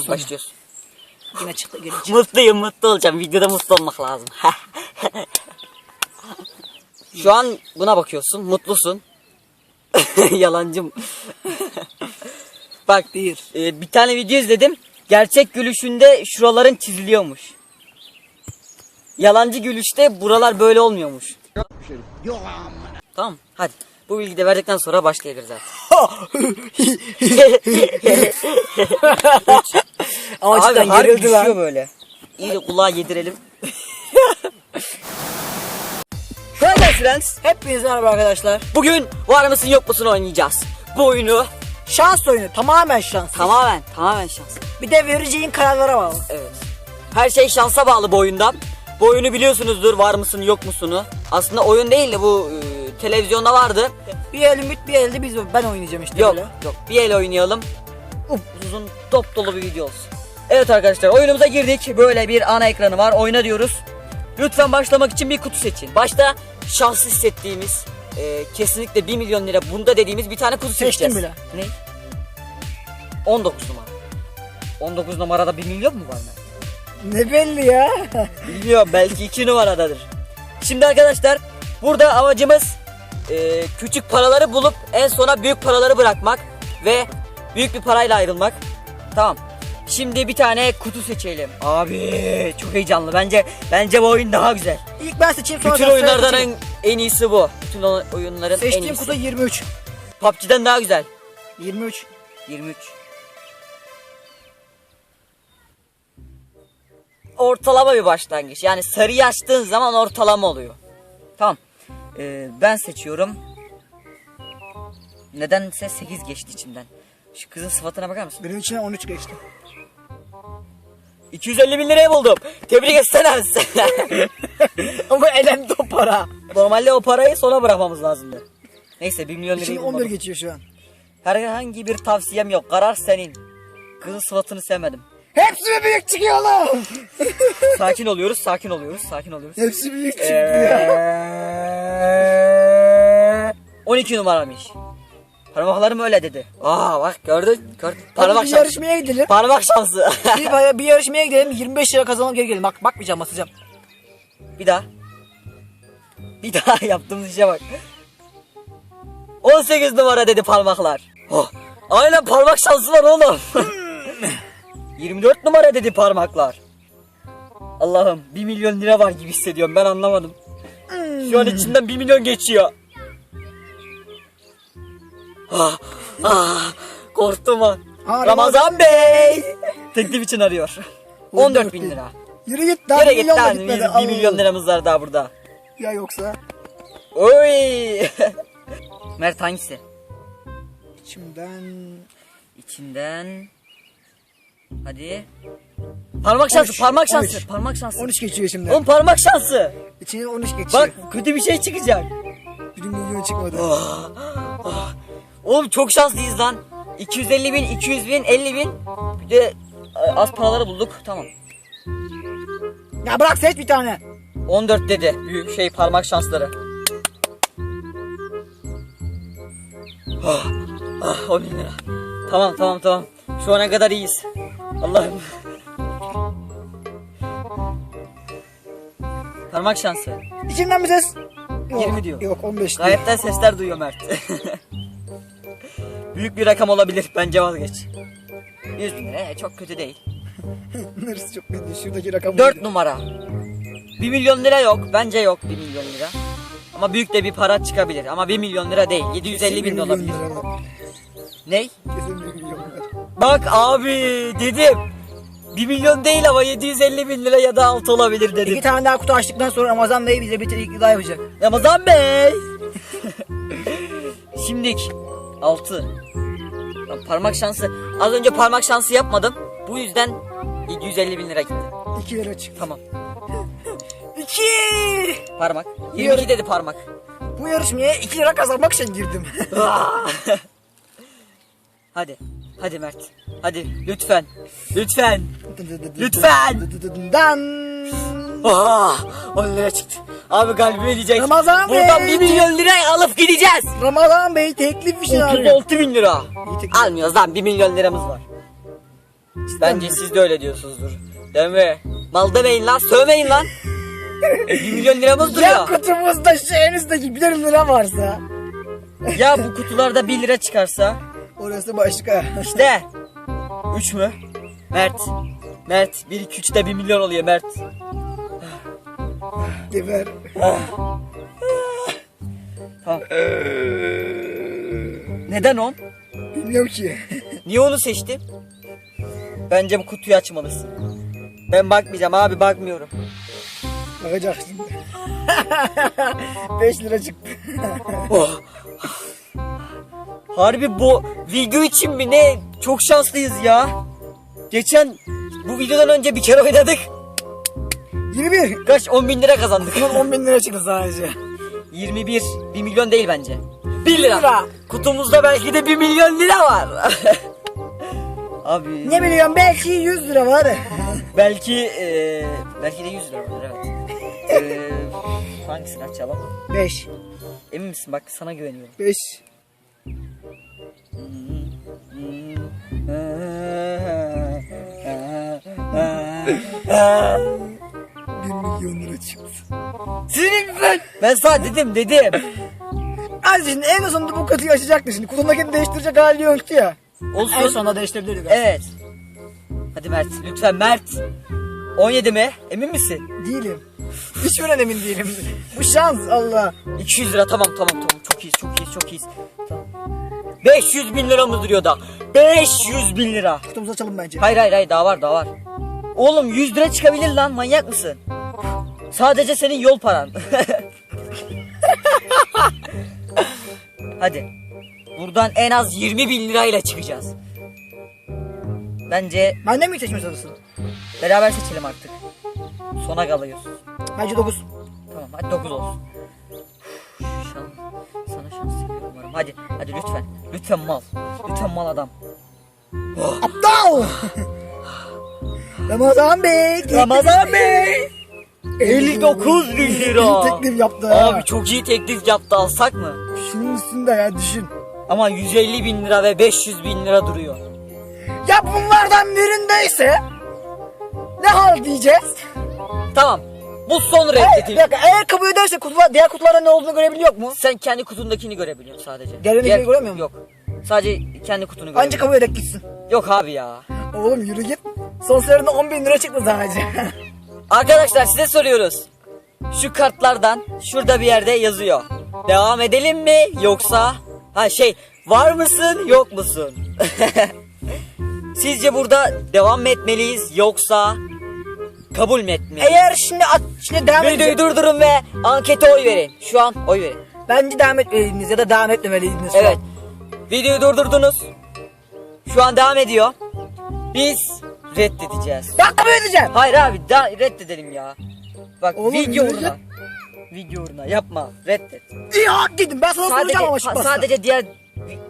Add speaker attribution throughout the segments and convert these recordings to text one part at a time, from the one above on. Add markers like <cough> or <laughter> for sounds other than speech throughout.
Speaker 1: Sonra.
Speaker 2: başlıyoruz.
Speaker 1: Yine çıktı çıktı.
Speaker 2: Mutluyum mutlu olacağım. Videoda mutlu olmak lazım. <laughs> Şu an buna bakıyorsun. Mutlusun. <laughs> Yalancım. Bak
Speaker 1: Bir.
Speaker 2: e, bir tane video izledim. Gerçek gülüşünde şuraların çiziliyormuş. Yalancı gülüşte buralar böyle olmuyormuş. Tamam hadi. Bu bilgiyi de verdikten sonra başlayabiliriz zaten. <laughs>
Speaker 1: Ama
Speaker 2: Abi
Speaker 1: cidden
Speaker 2: harbi
Speaker 1: gerildi
Speaker 2: düşüyor
Speaker 1: lan.
Speaker 2: böyle. İyi de kulağa yedirelim. <laughs> Şöyle Friends.
Speaker 1: Hepinize merhaba arkadaşlar.
Speaker 2: Bugün var mısın yok musun oynayacağız. Bu oyunu
Speaker 1: Şans oyunu tamamen şans.
Speaker 2: tamamen tamamen şans.
Speaker 1: Bir de vereceğin kararlara bağlı.
Speaker 2: Evet. Her şey şansa bağlı bu oyunda. Bu oyunu biliyorsunuzdur var mısın yok musunu. Aslında oyun değil de bu e, televizyonda vardı.
Speaker 1: Bir el Ümit bir elde biz ben oynayacağım işte
Speaker 2: Yok
Speaker 1: böyle.
Speaker 2: yok bir el oynayalım. Uzun top dolu bir video olsun. Evet arkadaşlar oyunumuza girdik. Böyle bir ana ekranı var. Oyna diyoruz. Lütfen başlamak için bir kutu seçin. Başta şanslı hissettiğimiz e, kesinlikle 1 milyon lira bunda dediğimiz bir tane kutu
Speaker 1: Seçtim
Speaker 2: seçeceğiz.
Speaker 1: bile.
Speaker 2: Ne? 19 numara. 19 numarada 1 milyon mu var lan?
Speaker 1: Ne belli ya.
Speaker 2: Bilmiyorum belki 2 numaradadır. Şimdi arkadaşlar burada amacımız e, küçük paraları bulup en sona büyük paraları bırakmak ve büyük bir parayla ayrılmak. Tamam. Şimdi bir tane kutu seçelim. Abi çok heyecanlı. Bence bence bu oyun daha güzel.
Speaker 1: İlk ben seçeyim sonra
Speaker 2: Bütün
Speaker 1: sen
Speaker 2: oyunlardan
Speaker 1: seçeyim.
Speaker 2: en, en iyisi bu. Bütün o- oyunların en
Speaker 1: Seçtiğim
Speaker 2: iyisi.
Speaker 1: kutu 23.
Speaker 2: PUBG'den daha güzel.
Speaker 1: 23.
Speaker 2: 23. Ortalama bir başlangıç. Yani sarıyı açtığın zaman ortalama oluyor. Tamam. Ee, ben seçiyorum. Nedense 8 geçti içimden. Şu kızın sıfatına bakar mısın?
Speaker 1: Benim için 13 geçti.
Speaker 2: 250 bin liraya buldum. Tebrik etsene. <laughs>
Speaker 1: Ama elendi o para.
Speaker 2: Normalde o parayı sona bırakmamız lazımdı. Neyse 1 milyon lirayı
Speaker 1: Şimdi
Speaker 2: bulmadım.
Speaker 1: 11 geçiyor şu an.
Speaker 2: Herhangi bir tavsiyem yok. Karar senin. Kızın sıfatını sevmedim.
Speaker 1: Hepsi mi büyük çıkıyor lan? <laughs>
Speaker 2: Sakin oluyoruz, sakin oluyoruz, sakin oluyoruz.
Speaker 1: Hepsi büyük çıktı
Speaker 2: Ee,
Speaker 1: ya. <laughs>
Speaker 2: Eee 12 numaramış. Parmaklarım öyle dedi. Aa bak gördün?
Speaker 1: Hadi
Speaker 2: Parmak
Speaker 1: bir
Speaker 2: şansı.
Speaker 1: yarışmaya gidelim.
Speaker 2: Parmak şansı. <laughs>
Speaker 1: bir, bir yarışmaya gidelim 25 lira kazanalım geri gelelim. Bak bakmayacağım basacağım.
Speaker 2: bir daha. Bir daha yaptığımız işe bak. 18 numara dedi parmaklar. Oh, aynen parmak şansı var oğlum. 24 numara dedi parmaklar. Allah'ım 1 milyon lira var gibi hissediyorum ben anlamadım. Şu an içinden 1 milyon geçiyor. Ah, ah, korktum ha.
Speaker 1: Ha,
Speaker 2: Ramazan Bey. Teklif için arıyor. 14 bin lira.
Speaker 1: Yürü git daha
Speaker 2: Yere
Speaker 1: bir
Speaker 2: git
Speaker 1: milyon da
Speaker 2: lan.
Speaker 1: gitmedi.
Speaker 2: 1 milyon liramız var daha burada.
Speaker 1: Ya yoksa
Speaker 2: Oy. <laughs> Mert hangisi?
Speaker 1: içimden
Speaker 2: İçinden. Hadi. Parmak şansı,
Speaker 1: 13,
Speaker 2: parmak şansı,
Speaker 1: 13.
Speaker 2: parmak şansı.
Speaker 1: 13 geçiyor şimdi.
Speaker 2: Oğlum parmak şansı.
Speaker 1: İçine 13 geçiyor.
Speaker 2: Bak kötü bir şey çıkacak.
Speaker 1: 1 milyon çıkmadı.
Speaker 2: Oğlum çok şanslıyız lan. 250 bin, 200 bin, 50 bin. Bir de e, az paraları bulduk. Tamam.
Speaker 1: Ya bırak seç bir tane.
Speaker 2: 14 dedi. Büyük şey parmak şansları. Ah, ah 10 bin lira. Tamam tamam tamam. Şu ana kadar iyiyiz. Allah'ım. Parmak şansı.
Speaker 1: İçimden bir ses. Yok,
Speaker 2: 20 diyor.
Speaker 1: Yok 15 diyor.
Speaker 2: Gayetten sesler duyuyor Mert. <laughs> Büyük bir rakam olabilir. Bence vazgeç. 100 bin lira e, çok kötü değil. <laughs>
Speaker 1: Neresi çok belli. Şuradaki rakam.
Speaker 2: 4 numara. 1 milyon lira yok. Bence yok 1 milyon lira. Ama büyük de bir para çıkabilir. Ama 1 milyon lira değil. 750 bin de olabilir. Ney?
Speaker 1: Kesin 1 milyon var.
Speaker 2: Bak abi dedim. 1 milyon değil ama 750 bin lira ya da altı olabilir dedim.
Speaker 1: İki tane daha kutu açtıktan sonra Ramazan Bey bize bir trik daha yapacak.
Speaker 2: Ramazan Bey. <laughs> Şimdik 6. Parmak şansı. Az önce parmak şansı yapmadım. Bu yüzden 750 bin lira gitti.
Speaker 1: 2 lira çıktı.
Speaker 2: Tamam. <laughs>
Speaker 1: 2!
Speaker 2: Parmak. 22 dedi parmak.
Speaker 1: Bu yarışmaya 2 lira kazanmak için girdim. <laughs>
Speaker 2: Hadi. Hadi Mert. Hadi lütfen. Lütfen. Lütfen.
Speaker 1: Dan.
Speaker 2: Ah, 10 lira çıktı. Abi kalbime diyecek.
Speaker 1: Ramazan
Speaker 2: Buradan
Speaker 1: Bey.
Speaker 2: 1 milyon lira alıp gideceğiz.
Speaker 1: Ramazan Bey teklif işi abi.
Speaker 2: 36 bin lira. Almıyoruz lan 1 milyon liramız var. Bence siz de öyle diyorsunuzdur. Değil mi? Mal demeyin lan, sövmeyin lan. 1 milyon liramız
Speaker 1: Ya
Speaker 2: duruyor.
Speaker 1: kutumuzda şu en üstteki 1 lira varsa.
Speaker 2: Ya bu kutularda 1 lira çıkarsa?
Speaker 1: Orası başka.
Speaker 2: İşte. <laughs> 3 mü? Mert. Mert. 1 2 3'te 1 milyon oluyor Mert.
Speaker 1: Geber.
Speaker 2: Tamam. Neden 10?
Speaker 1: Bilmiyorum ki. <laughs>
Speaker 2: Niye onu seçtin? Bence bu kutuyu açmalısın. Ben bakmayacağım abi bakmıyorum.
Speaker 1: Bakacak <laughs> şimdi. 5 lira çıktı.
Speaker 2: Oh. Harbi bu video için mi ne? Çok şanslıyız ya. Geçen bu videodan önce bir kere oynadık.
Speaker 1: 21.
Speaker 2: Kaç 10 bin lira kazandık. <laughs>
Speaker 1: Bunun 10 bin lira çıktı sadece.
Speaker 2: 21. 1 milyon değil bence. 1 lira.
Speaker 1: lira.
Speaker 2: Kutumuzda belki de 1 milyon lira var. <laughs> Abi.
Speaker 1: Ne biliyorum belki 100 lira var. <laughs>
Speaker 2: Belki eee belki de 100 lira var evet. Eee hangisini açalım?
Speaker 1: 5.
Speaker 2: Emin misin bak sana güveniyorum.
Speaker 1: 5. Bir milyon lira çıktı.
Speaker 2: Senin ben. Ben sana dedim dedim.
Speaker 1: Az şimdi en sonunda bu kutuyu açacaktı şimdi. Kutundakini değiştirecek hali yoktu ya.
Speaker 2: Olsun.
Speaker 1: En sonunda değiştirebilirdik.
Speaker 2: Evet. Hadi Mert lütfen Mert. 17 mi? Emin misin?
Speaker 1: Değilim. <laughs> Hiçbirinden emin değilim. Bu şans Allah.
Speaker 2: 200 lira tamam tamam tamam çok iyiyiz çok iyiyiz çok iyiyiz. Tamam. 500 bin liramız duruyor da. 500 bin lira.
Speaker 1: Kutumuzu açalım bence.
Speaker 2: Hayır hayır hayır daha var daha var. Oğlum 100 lira çıkabilir lan manyak mısın? Sadece senin yol paran. <laughs> Hadi. Buradan en az 20 bin lirayla çıkacağız. Bence
Speaker 1: Benden mi seçmiş arasın?
Speaker 2: beraber seçelim artık. Sona kalıyoruz.
Speaker 1: Bence 9.
Speaker 2: Tamam hadi 9 olsun. Şans, sana şans diliyorum umarım. Hadi hadi lütfen. Lütfen mal. Lütfen mal adam.
Speaker 1: Aptal! <laughs> Ramazan Bey.
Speaker 2: Ramazan Bey. 59 bin lira.
Speaker 1: Teklif yaptı. ha.
Speaker 2: Abi çok iyi teklif yaptı alsak mı?
Speaker 1: Şunun üstünde ya düşün.
Speaker 2: Ama 150 bin lira ve 500 bin lira duruyor.
Speaker 1: Ya bunlardan birindeyse ne hal diyeceğiz?
Speaker 2: Tamam. Bu son reddetim.
Speaker 1: bir dakika, eğer kabul ederse kutular, diğer kutularda ne olduğunu görebiliyor mu?
Speaker 2: Sen kendi kutundakini görebiliyorsun sadece.
Speaker 1: Diğerlerini göremiyor musun?
Speaker 2: Yok. Sadece kendi kutunu
Speaker 1: Anca
Speaker 2: görebiliyorsun.
Speaker 1: kabul edek gitsin.
Speaker 2: Yok abi ya.
Speaker 1: Oğlum yürü git. Son sıralarında 10 bin lira çıktı sadece. <laughs>
Speaker 2: Arkadaşlar size soruyoruz. Şu kartlardan şurada bir yerde yazıyor. Devam edelim mi yoksa ha şey var mısın yok musun? <laughs> Sizce burada devam mı etmeliyiz yoksa kabul mü etmeliyiz?
Speaker 1: Eğer şimdi, at, şimdi devam
Speaker 2: Videoyu durdurun ve ankete oy verin. Şu an oy verin.
Speaker 1: Bence devam etmeliydiniz ya da devam etmemeliydiniz.
Speaker 2: Evet. Videoyu durdurdunuz. Şu an devam ediyor. Biz reddedeceğiz.
Speaker 1: Ben kabul edeceğim.
Speaker 2: Hayır abi da reddedelim ya. Bak
Speaker 1: Oğlum,
Speaker 2: video
Speaker 1: yürü
Speaker 2: uğruna. Video uğruna yapma reddet.
Speaker 1: İyi hak. Ben sana
Speaker 2: Sadece,
Speaker 1: soracağım ama
Speaker 2: ha- sadece diğer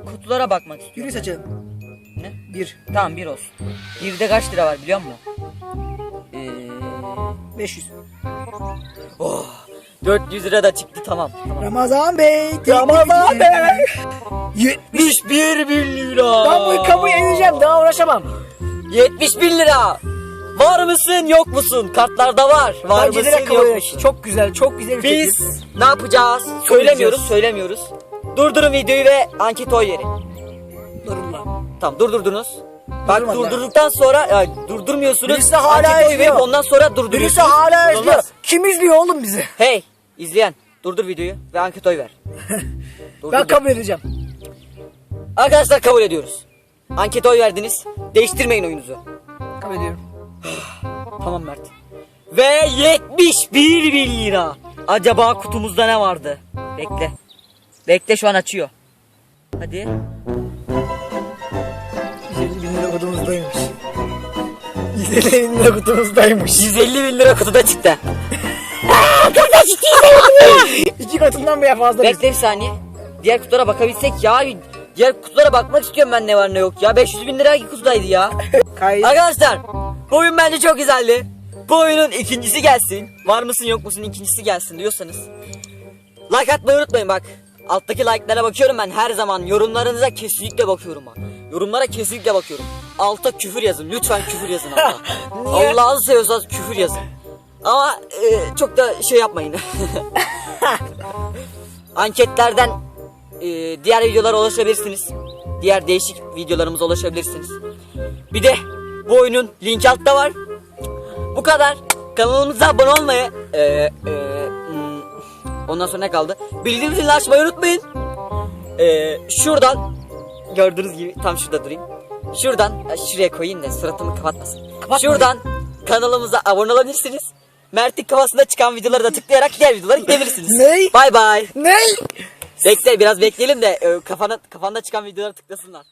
Speaker 2: kutulara bakmak istiyorum.
Speaker 1: Yürü seçelim.
Speaker 2: Ne?
Speaker 1: Bir.
Speaker 2: Tamam bir olsun. Birde kaç lira var biliyor musun? Ee,
Speaker 1: 500.
Speaker 2: oh, 400 lira da çıktı tamam. tamam.
Speaker 1: Ramazan Bey.
Speaker 2: Ramazan Bey.
Speaker 1: 70.
Speaker 2: 71 bin lira.
Speaker 1: Ben bunu kabul edeceğim. Daha uğraşamam.
Speaker 2: 70 bin lira. Var mısın yok musun? Kartlarda var. Var
Speaker 1: Bence
Speaker 2: mısın
Speaker 1: direkt
Speaker 2: yok musun?
Speaker 1: Çok güzel. Çok güzel bir
Speaker 2: Biz
Speaker 1: teklif.
Speaker 2: ne yapacağız? Söylemiyoruz, söylemiyoruz. Durdurun videoyu ve anket oy verin.
Speaker 1: Durun lan.
Speaker 2: Tamam durdurdunuz. Bak
Speaker 1: Durmadı.
Speaker 2: durdurduktan sonra ya, durdurmuyorsunuz.
Speaker 1: Birisi hala
Speaker 2: Ankete oy
Speaker 1: izliyor.
Speaker 2: verip ondan sonra durduruyorsunuz.
Speaker 1: Birisi hala
Speaker 2: Olmaz.
Speaker 1: izliyor. Kim izliyor oğlum bizi?
Speaker 2: Hey izleyen durdur videoyu ve anket oy ver. Durdur, <laughs>
Speaker 1: Ben kabul edeceğim.
Speaker 2: Arkadaşlar kabul ediyoruz. Anket oy verdiniz. Değiştirmeyin oyunuzu.
Speaker 1: Kabul ediyorum. <sighs>
Speaker 2: Tamam Mert. Ve 71 bin lira. Acaba kutumuzda ne vardı? Bekle. Bekle şu an açıyor. Hadi.
Speaker 1: 150 bin lira kutumuzdaymış.
Speaker 2: 150 bin lira kutuda çıktı. <laughs>
Speaker 1: İki katından bile fazla.
Speaker 2: Bekle bir saniye. Diğer kutulara bakabilsek ya. Diğer kutulara bakmak istiyorum ben ne var ne yok ya. 500 bin lira kutudaydı ya. <laughs>
Speaker 1: Kay
Speaker 2: Arkadaşlar bu oyun bence çok güzeldi. Bu oyunun ikincisi gelsin. Var mısın yok musun ikincisi gelsin diyorsanız. Like atmayı unutmayın bak. Alttaki like'lara bakıyorum ben her zaman. Yorumlarınıza kesinlikle bakıyorum bak. Yorumlara kesinlikle bakıyorum. Alta küfür yazın. Lütfen küfür yazın <laughs> alta.
Speaker 1: Niye?
Speaker 2: Allah'ını seviyorsanız küfür yazın. Ama e, çok da şey yapmayın. <laughs> Anketlerden e, diğer videolara ulaşabilirsiniz. Diğer değişik videolarımıza ulaşabilirsiniz. Bir de bu oyunun linki altta var. Bu kadar. Kanalımıza abone olmayı, e, e, hmm, ondan sonra ne kaldı? Bildirim zilini açmayı unutmayın. E, şuradan gördüğünüz gibi tam şurada durayım. Şuradan ya şuraya koyayım da suratımı kapatmasın. Şuradan kanalımıza abone olabilirsiniz. Mert'in kafasında çıkan videoları da tıklayarak diğer videolara gidebilirsiniz.
Speaker 1: Ne?
Speaker 2: Bay bay.
Speaker 1: Ne?
Speaker 2: Bekle biraz bekleyelim de e, kafana kafanda çıkan videoları tıklasınlar.